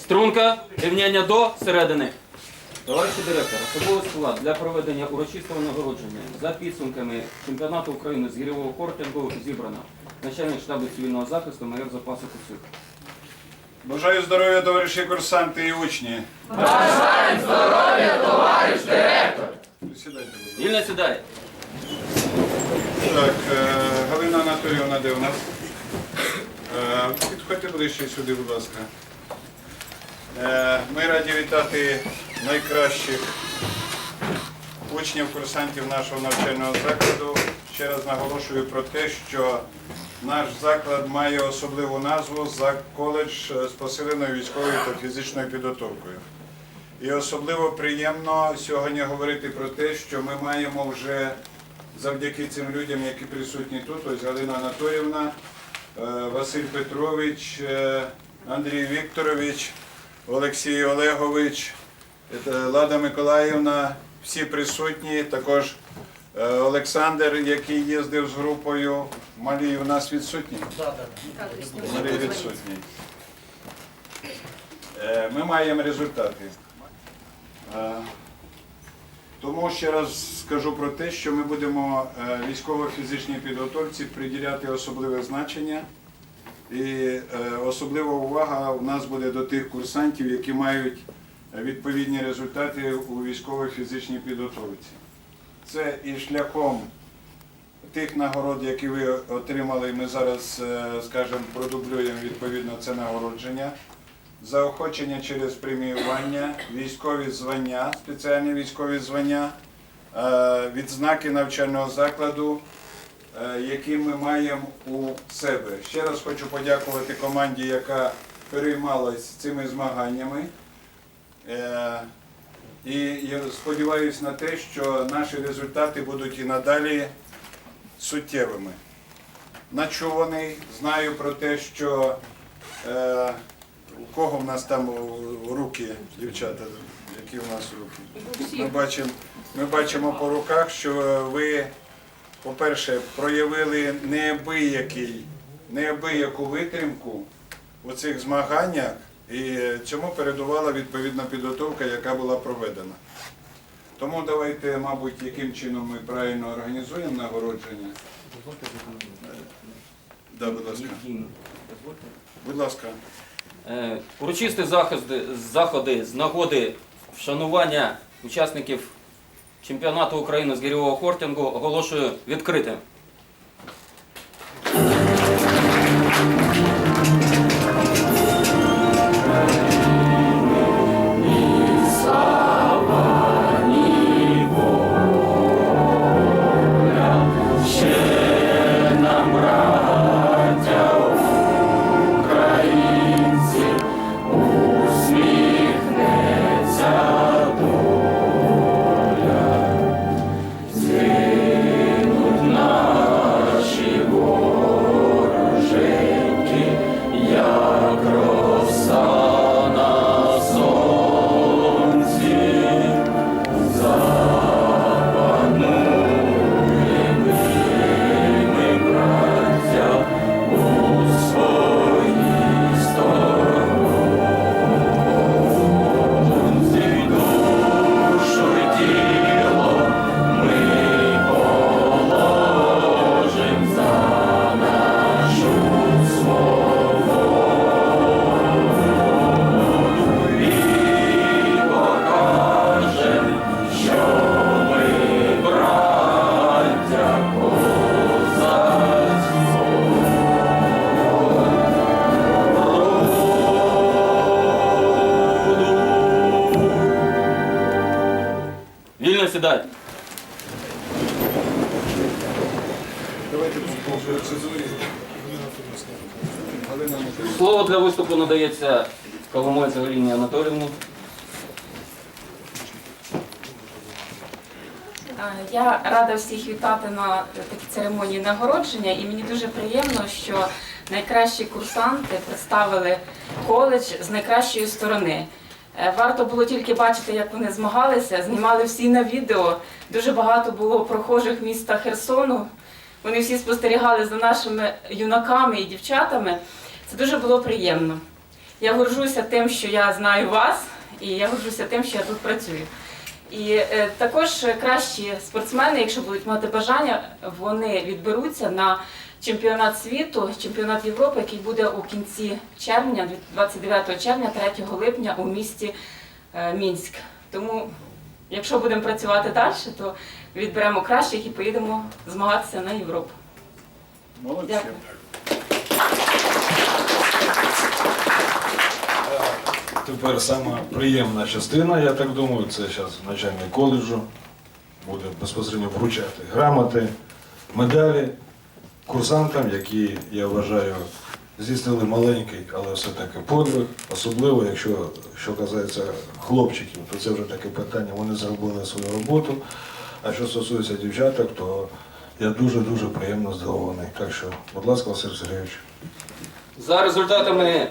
Струнка, рівняння до середини. Товариші директор, особовий склад для проведення урочистого нагородження за підсумками чемпіонату України з гірьового кортингу зібрано. Начальник штабу цивільного захисту майор запасу Куцюк. Бажаю здоров'я, товариші курсанти і учні. Бажаю здоров'я, товариш директор! Сідайте, будь ласка. Вільно сідай. Так, е, Галина Анатоліївна, де у нас? Е, Підходьте ближче сюди, будь ласка. Е, Ми раді вітати найкращих учнів, курсантів нашого навчального закладу. Ще раз наголошую про те, що наш заклад має особливу назву за коледж з посиленою військовою та фізичною підготовкою. І особливо приємно сьогодні говорити про те, що ми маємо вже завдяки цим людям, які присутні тут, ось Галина Анатоліївна, е, Василь Петрович, е, Андрій Вікторович, Олексій Олегович, Лада Миколаївна, всі присутні, також е, Олександр, який їздив з групою. Малій у нас відсутній? Малій відсутній. Е, Ми маємо результати. Е, тому ще раз скажу про те, що ми будемо військово-фізичній підготовці приділяти особливе значення. І е, особлива увага у нас буде до тих курсантів, які мають е, відповідні результати у військово-фізичній підготовці. Це і шляхом тих нагород, які ви отримали, ми зараз, е, скажімо, продублюємо відповідно це нагородження заохочення через преміювання, військові звання, спеціальні військові звання, відзнаки навчального закладу, які ми маємо у себе. Ще раз хочу подякувати команді, яка переймалась цими змаганнями. Е, І я сподіваюся на те, що наші результати будуть і надалі суттєвими. Начуваний, знаю про те, що е, у кого в нас там руки, дівчата, які у нас руки? Ми бачимо, ми бачимо по руках, що ви, по-перше, проявили неабиякий, неабияку витримку у цих змаганнях, і цьому передувала відповідна підготовка, яка була проведена. Тому давайте, мабуть, яким чином ми правильно організуємо нагородження. Да, будь ласка. Будь ласка. Е, Урочисті заходи, заходи з нагоди вшанування учасників чемпіонату України з гірьового хортингу оголошую відкритим. Слово для виступу надається Коломойця Галині Анатоліївні. Я рада всіх вітати на такій церемонії нагородження, і мені дуже приємно, що найкращі курсанти представили коледж з найкращої сторони. Е, Варто було тільки бачити, як вони змагалися, знімали всі на відео. Дуже багато було прохожих міста Херсону. Вони всі спостерігали за нашими юнаками і дівчатами. Це дуже було приємно. Я горжуся тим, що я знаю вас, і я горжуся тим, що я тут працюю. І е, також кращі спортсмени, якщо будуть мати бажання, вони відберуться на чемпіонат світу, чемпіонат Європи, який буде у кінці червня, 29 червня, 3 липня у місті е, Мінськ. Тому, якщо будемо працювати далі, то відберемо кращих і поїдемо змагатися на Європу. Молодці. Дякую. Тепер сама приємна частина, я так думаю, це зараз начальник коледжу буде безпосередньо вручати грамоти, медалі курсантам, які, я вважаю, здійснили маленький, але все-таки подвиг, особливо, якщо що казається хлопчиків, то це вже таке питання, вони зробили свою роботу. А що стосується дівчаток, то я дуже-дуже приємно здивований. Так що, будь ласка, Василь Сергійович. За результатами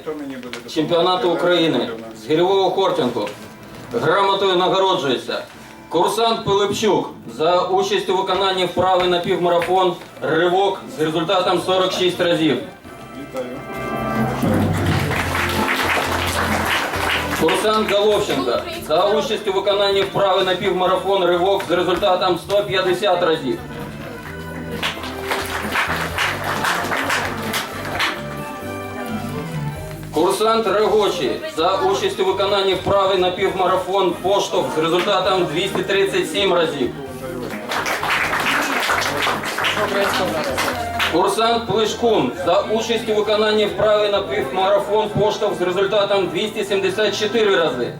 чемпіонату України з гірьового хортингу грамотою нагороджується курсант Пилипчук за участь у виконанні вправи на півмарафон ривок з результатом 46 разів. Вітаю. Курсант Головченко за участь у виконанні вправи на півмарафон ривок з результатом 150 разів. Курсант Регочі за участь у виконанні вправи на півмарафон поштовх з результатом 237 разів. Курсант Плешкун за участь у виконанні вправи на півмарафон поштовх з результатом 274 рази.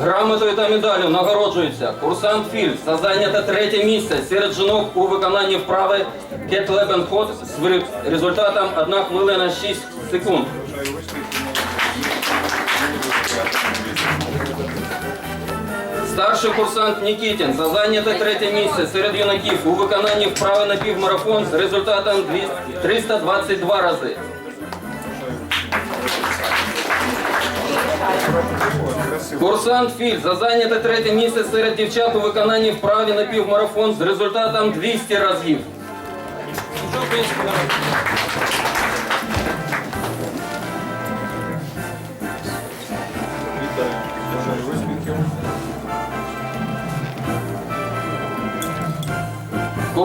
Грамотою та медаллю нагороджується курсант Фільд за зайняте третє місце серед жінок у виконанні вправи Кет Лебен Ход з результатом 1 хвилина 6 секунд. Старший курсант Нікітін за зайняте третє місце серед юнаків у виконанні вправи на півмарафон з результатом 322 рази. Курсант Фільд за зайняте третє місце серед дівчат у виконанні вправі на півмарафон з результатом 200 разів.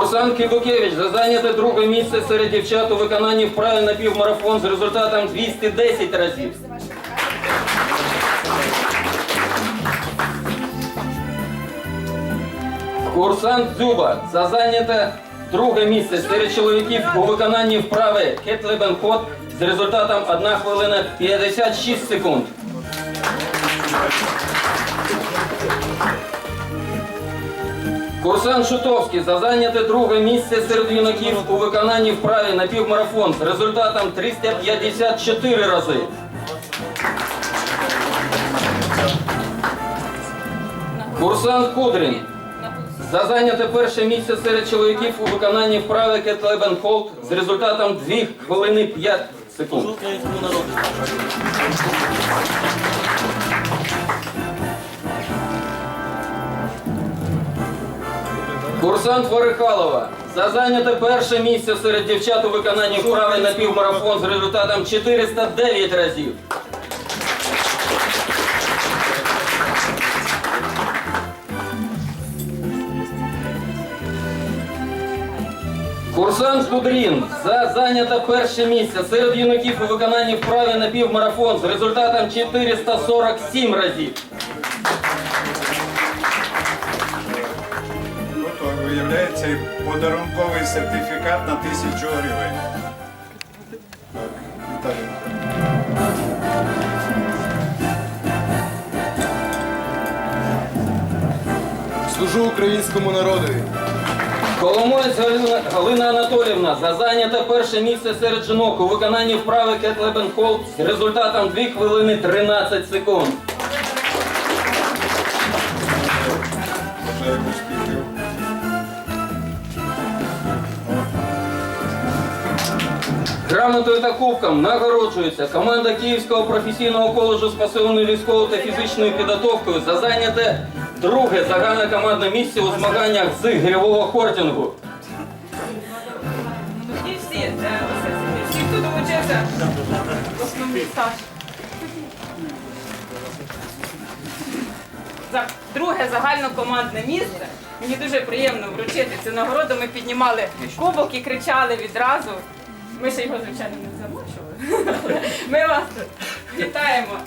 Курсант Кибукевич за зайняте друге місце серед дівчат у виконанні вправи на півмарафон з результатом 210 разів. Курсант Дзюба за зайняте друге місце серед чоловіків у виконанні вправи Кетлебен Ход з результатом 1 хвилина 56 секунд. Курсант Шутовський за зайняте друге місце серед юнаків у виконанні вправі на півмарафон з результатом 354 рази. Курсант Кудрін за зайняте перше місце серед чоловіків у виконанні вправи Кетлебен Холт з результатом 2 хвилини 5 секунд. Курсант Ворихалова за зайняте перше місце серед дівчат у виконанні вправи на півмарафон з результатом 409 разів. Курсант Кудрін за зайняте перше місце серед юнаків у виконанні вправи на півмарафон з результатом 447 разів. Виявляється і подарунковий сертифікат на тисячу гривень. Так, Вітаю. Служу українському народові. Коломоєць Галина, Галина Анатолівна за зайняте перше місце серед жінок у виконанні вправи Кетлебен Холт з результатом 2 хвилини 13 секунд. Грамотою та кубком нагороджується команда Київського професійного коледжу з посиленою військовою та фізичною підготовкою за зайняте друге загальне командне місце у змаганнях з гірьового хортингу. І всі, е, Сергійович, всі, хто вчився в основній стаж. За друге загальнокомандне місце. Мені дуже приємно вручити цю нагороду. Ми піднімали кубок і кричали відразу. Ми ще його, звичайно, не замочували. Ми вас вітаємо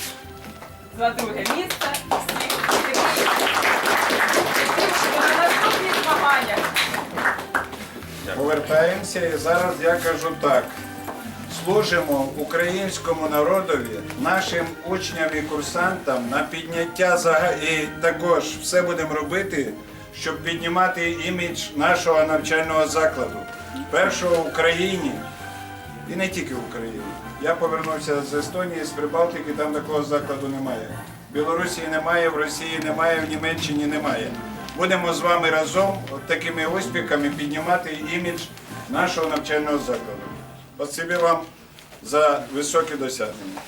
за друге місце. Повертаємося і зараз я кажу так. Служимо українському народові, нашим учням і курсантам на підняття зага... і також все будемо робити, щоб піднімати імідж нашого навчального закладу. Першого в Україні і не тільки в Україні. Я повернувся з Естонії, з Прибалтики, там такого закладу немає. В Білорусі немає, в Росії немає, в Німеччині немає. Будемо з вами разом такими успіхами піднімати імідж нашого навчального закладу. Спасибі вам за високі досягнення.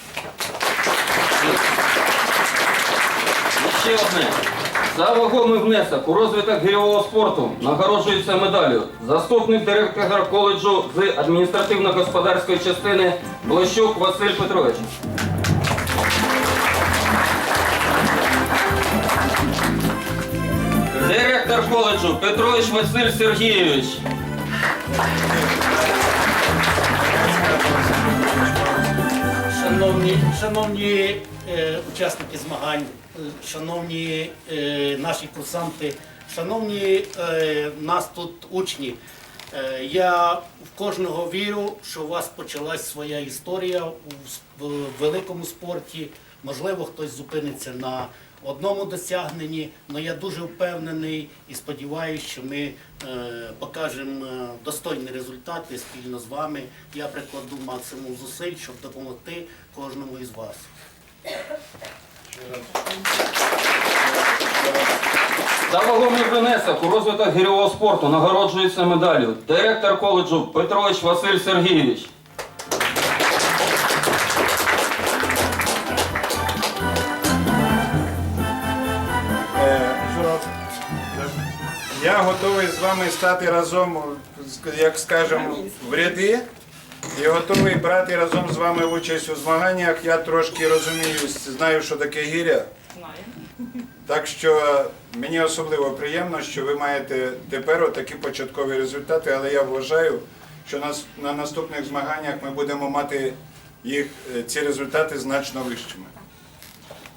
Ще одне. За вагомий внесок у розвиток гірьового спорту нагороджується медаллю заступник директора коледжу з адміністративно-господарської частини Блощук Василь Петрович. Директор коледжу Петрович Василь Сергійович. Шановні, шановні е, учасники змагань, е, шановні е, наші курсанти, шановні е, нас тут учні, е, я в кожного вірю, що у вас почалась своя історія у в великому спорті. Можливо, хтось зупиниться на одному досягненні, але я дуже впевнений і сподіваюся, що ми е, покажемо е, достойні результати спільно з вами. Я прикладу максимум зусиль, щоб допомогти кожному із вас. За вагомий внесок у розвиток гірьового спорту нагороджується медаллю директор коледжу Петрович Василь Сергійович. Я готовий з вами стати разом, як скажемо, в ряди. І готовий брати разом з вами участь у змаганнях. Я трошки розумію, знаю, що таке гіря. Так що мені особливо приємно, що ви маєте тепер такі початкові результати, але я вважаю, що нас- на наступних змаганнях ми будемо мати їх, е, ці результати значно вищими.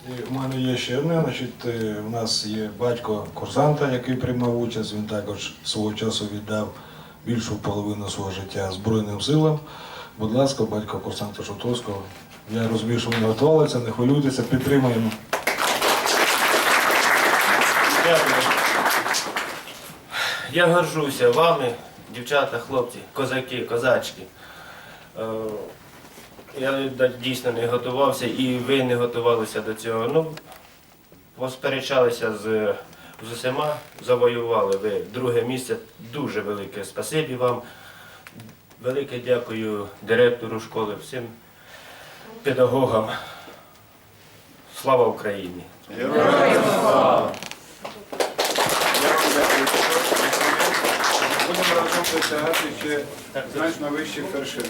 І в мене є ще одне. Значить, е, у нас є батько курсанта, який приймав участь. Він також свого часу віддав більшу половину свого життя Збройним силам. Будь ласка, батько курсанта Шутовського. Я розумію, що ви не готувалися, не хвилюйтеся, підтримаємо. Дякую. Я горжуся вами, дівчата, хлопці, козаки, козачки. Я дійсно не готувався і ви не готувалися до цього. Ну, посперечалися з, з усіма, завоювали ви друге місце. Дуже велике спасибі вам. Велике дякую директору школи, всім педагогам. Слава Україні! Героям слава! Будемо разом досягати ще значно вищих вершин.